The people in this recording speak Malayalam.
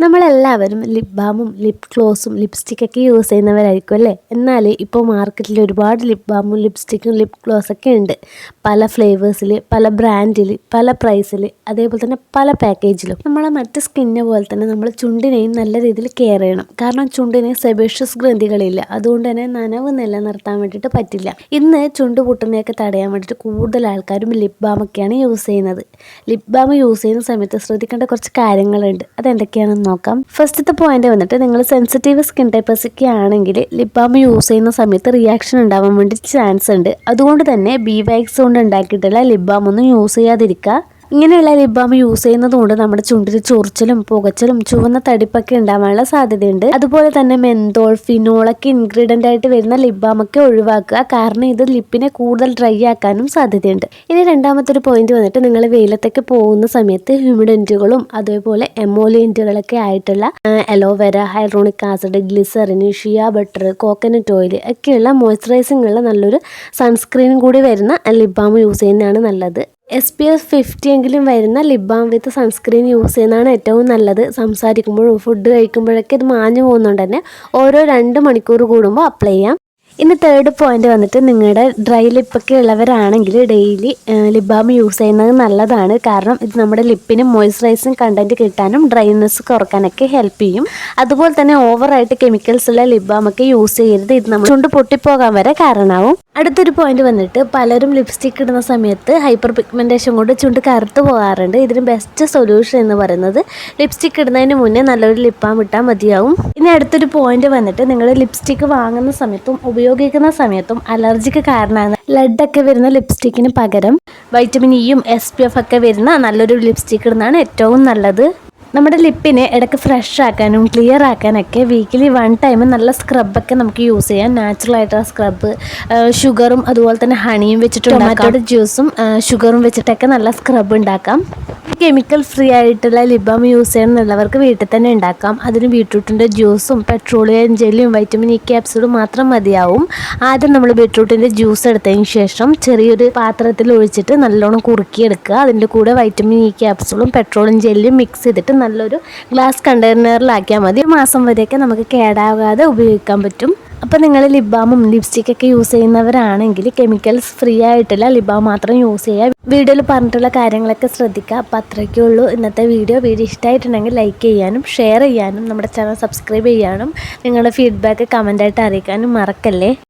നമ്മളെല്ലാവരും ലിപ് ബാമും ലിപ് ഗ്ലോസും ലിപ്സ്റ്റിക്കൊക്കെ യൂസ് ചെയ്യുന്നവരായിരിക്കും അല്ലേ? എന്നാൽ ഇപ്പോൾ മാർക്കറ്റിൽ ഒരുപാട് ലിപ് ബാമും ലിപ്സ്റ്റിക്കും ലിപ് ഗ്ലോസൊക്കെ ഉണ്ട്. പല ഫ്ലേവേഴ്സിൽ പല ബ്രാൻഡിൽ പല പ്രൈസിൽ അതേപോലെ തന്നെ പല പാക്കേജിലും നമ്മളെ മറ്റ് സ്കിന്നെ പോലെ തന്നെ നമ്മൾ ചുണ്ടിനെയും നല്ല രീതിയിൽ കെയർ ചെയ്യണം. കാരണം ചുണ്ടിന് സെബേഷ്യസ് ഗ്രന്ഥികളില്ല. അതുകൊണ്ട് തന്നെ നനവ് നിലനിർത്താൻ വേണ്ടിയിട്ട് പറ്റില്ല. ഇന്ന് ചുണ്ട് പൊട്ടുന്നതൊക്കെ തടയാൻ വേണ്ടിയിട്ട് കൂടുതൽ ആൾക്കാരും ലിപ് ബാമൊക്കെയാണ് യൂസ് ചെയ്യുന്നത്. ലിപ് ബാം യൂസ് ചെയ്യുന്ന സമയത്ത് ശ്രദ്ധിക്കേണ്ട കുറച്ച് കാര്യങ്ങളുണ്ട്. അതെന്തൊക്കെയാണെന്ന് നോക്കാം. ഫസ്റ്റത്തെ പോയിന്റ് വന്നിട്ട് നിങ്ങൾ സെൻസിറ്റീവ് സ്കിൻ ടൈപ്പേഴ്സ് ഒക്കെ ആണെങ്കിൽ ലിപ് ബാം യൂസ് ചെയ്യുന്ന സമയത്ത് റിയാക്ഷൻ ഉണ്ടാവാൻ വേണ്ടി ചാൻസ് ഉണ്ട്. അതുകൊണ്ട് തന്നെ ബി വാക്സ് കൊണ്ട് ഉണ്ടാക്കിയിട്ടുള്ള ലിപ് ബാം ഒന്നും യൂസ് ചെയ്യാതിരിക്കുക. ഇങ്ങനെയുള്ള ലിപ് ബാം യൂസ് ചെയ്യുന്നത് കൊണ്ട് നമ്മുടെ ചുണ്ടിൽ ചൊറിച്ചിലും പുകച്ചിലും ചുവന്ന തടിപ്പൊക്കെ ഉണ്ടാവാനുള്ള സാധ്യതയുണ്ട്. അതുപോലെ തന്നെ മെന്തോൾ ഫിനോളൊക്കെ ഇൻഗ്രീഡിയന്റ് ആയിട്ട് വരുന്ന ലിപ് ബാം ഒക്കെ ഒഴിവാക്കുക. കാരണം ഇത് ലിപ്പിനെ കൂടുതൽ ഡ്രൈ ആക്കാനും സാധ്യതയുണ്ട്. ഇനി രണ്ടാമത്തെ ഒരു പോയിന്റ് വന്നിട്ട് നിങ്ങൾ വെയിലത്തൊക്കെ പോകുന്ന സമയത്ത് ഹ്യൂമിഡന്റുകളും അതേപോലെ എമോലിയന്റുകളൊക്കെ ആയിട്ടുള്ള aloe vera hydronic acid glycerin shea butter coconut oil ഒക്കെയുള്ള മോയ്സ്ചറൈസിംഗ് ഉള്ള നല്ലൊരു സൺസ്ക്രീനും കൂടി വരുന്ന ലിപ് ബാം യൂസ് ചെയ്യുന്നതാണ് നല്ലത്. എസ് പി എഫ് ഫിഫ്റ്റി എങ്കിലും വരുന്ന ലിബാം വിത്ത് സൺസ്ക്രീൻ യൂസ് ചെയ്യുന്നതാണ് ഏറ്റവും നല്ലത്. സംസാരിക്കുമ്പോഴും ഫുഡ് കഴിക്കുമ്പോഴൊക്കെ ഇത് മാഞ്ഞു പോകുന്നുണ്ട് തന്നെ ഓരോ രണ്ട് മണിക്കൂർ കൂടുമ്പോൾ അപ്ലൈ ചെയ്യാം. ഇനി തേർഡ് പോയിന്റ് വന്നിട്ട് നിങ്ങളുടെ ഡ്രൈ ലിപ്പൊക്കെ ഉള്ളവരാണെങ്കിൽ ഡെയിലി ലിബാം യൂസ് ചെയ്യുന്നത് നല്ലതാണ്. കാരണം ഇത് നമ്മുടെ ലിപ്പിന് മോയ്സ്ചറൈസിങ് കണ്ടന്റ് കിട്ടാനും ഡ്രൈനെസ് കുറക്കാനൊക്കെ ഹെൽപ്പ് ചെയ്യും. അതുപോലെ തന്നെ ഓവറായിട്ട് കെമിക്കൽസ് ഉള്ള ലിബാമൊക്കെ യൂസ് ചെയ്യരുത്. ഇത് നമ്മൾ ചുണ്ട് പൊട്ടിപ്പോകാൻ വരെ കാരണമാവും. അടുത്തൊരു പോയിന്റ് വന്നിട്ട് പലരും ലിപ്സ്റ്റിക് ഇടുന്ന സമയത്ത് ഹൈപ്പർ പിഗ്മെന്റേഷൻ കൊണ്ട് ചുണ്ട് കറുത്ത് പോകാറുണ്ട്. ഇതിന് ബെസ്റ്റ് സൊല്യൂഷൻ എന്ന് പറയുന്നത് ലിപ്സ്റ്റിക് ഇടുന്നതിന് മുന്നേ നല്ലൊരു ലിപ്പാം ഇട്ടാൽ മതിയാവും. ഇനി അടുത്തൊരു പോയിന്റ് വന്നിട്ട് നിങ്ങൾ ലിപ്സ്റ്റിക് വാങ്ങുന്ന സമയത്തും ഉപയോഗിക്കുന്ന സമയത്തും അലർജിക്ക് കാരണമാണ്. ലഡൊക്കെ വരുന്ന ലിപ്സ്റ്റിക്കിന് പകരം വൈറ്റമിൻ ഇയും എസ് പി എഫ് ഒക്കെ വരുന്ന നല്ലൊരു ലിപ്സ്റ്റിക് ഇടുന്നതാണ് ഏറ്റവും നല്ലത്. നമ്മുടെ ലിപ്പിനെ ഇടയ്ക്ക് ഫ്രഷ് ആക്കാനും ക്ലിയർ ആക്കാനൊക്കെ വീക്കിലി വൺ ടൈം നല്ല സ്ക്രബൊക്കെ നമുക്ക് യൂസ് ചെയ്യാം. നാച്ചുറൽ ആയിട്ടുള്ള സ്ക്രബ് ഷുഗറും അതുപോലെ തന്നെ ഹണിയും വെച്ചിട്ട് ടൊമാറ്റോയുടെ ജ്യൂസും ഷുഗറും വെച്ചിട്ടൊക്കെ നല്ല സ്ക്രബ് ഉണ്ടാക്കാം. കെമിക്കൽ ഫ്രീ ആയിട്ടുള്ള ലിബാം യൂസ് ചെയ്യണമെന്നുള്ളവർക്ക് വീട്ടിൽ തന്നെ ഉണ്ടാക്കാം. അതിന് ബീട്രൂട്ടിന്റെ ജ്യൂസും പെട്രോളിയം ജെല്ലും വൈറ്റമിൻ ഇ ക്യാപ്സൂളും മാത്രം മതിയാവും. ആദ്യം നമ്മൾ ബീട്രൂട്ടിന്റെ ജ്യൂസ് എടുത്തതിന് ശേഷം ചെറിയൊരു പാത്രത്തിൽ ഒഴിച്ചിട്ട് നല്ലോണം കുറുക്കിയെടുക്കുക. അതിന്റെ കൂടെ വൈറ്റമിൻ ഇ ക്യാപ്സൂളും പെട്രോളിയം ജെല്ലും മിക്സ് ചെയ്തിട്ട് നല്ലൊരു ഗ്ലാസ് കണ്ടെയ്നറിലാക്കിയാൽ മതി. ഒരു മാസം വരെയൊക്കെ നമുക്ക് കേടാകാതെ ഉപയോഗിക്കാൻ പറ്റും. അപ്പോൾ നിങ്ങൾ ലിബാമും ബാമും ലിപ്സ്റ്റിക്കൊക്കെ യൂസ് ചെയ്യുന്നവരാണെങ്കിൽ കെമിക്കൽസ് ഫ്രീ ആയിട്ടുള്ള ലിബാം മാത്രം യൂസ് ചെയ്യുക വീഡിയോയിൽ പറഞ്ഞിട്ടുള്ള കാര്യങ്ങളൊക്കെ ശ്രദ്ധിക്കുക. അപ്പോൾ അത്രയ്ക്കേ ഉള്ളൂ ഇന്നത്തെ വീഡിയോ. വീഡിയോ ഇഷ്ടമായിട്ടുണ്ടെങ്കിൽ ലൈക്ക് ചെയ്യാനും ഷെയർ ചെയ്യാനും നമ്മുടെ ചാനൽ സബ്സ്ക്രൈബ് ചെയ്യാനും നിങ്ങളുടെ ഫീഡ്ബാക്ക് കമന്റായിട്ട് അറിയിക്കാനും മറക്കല്ലേ?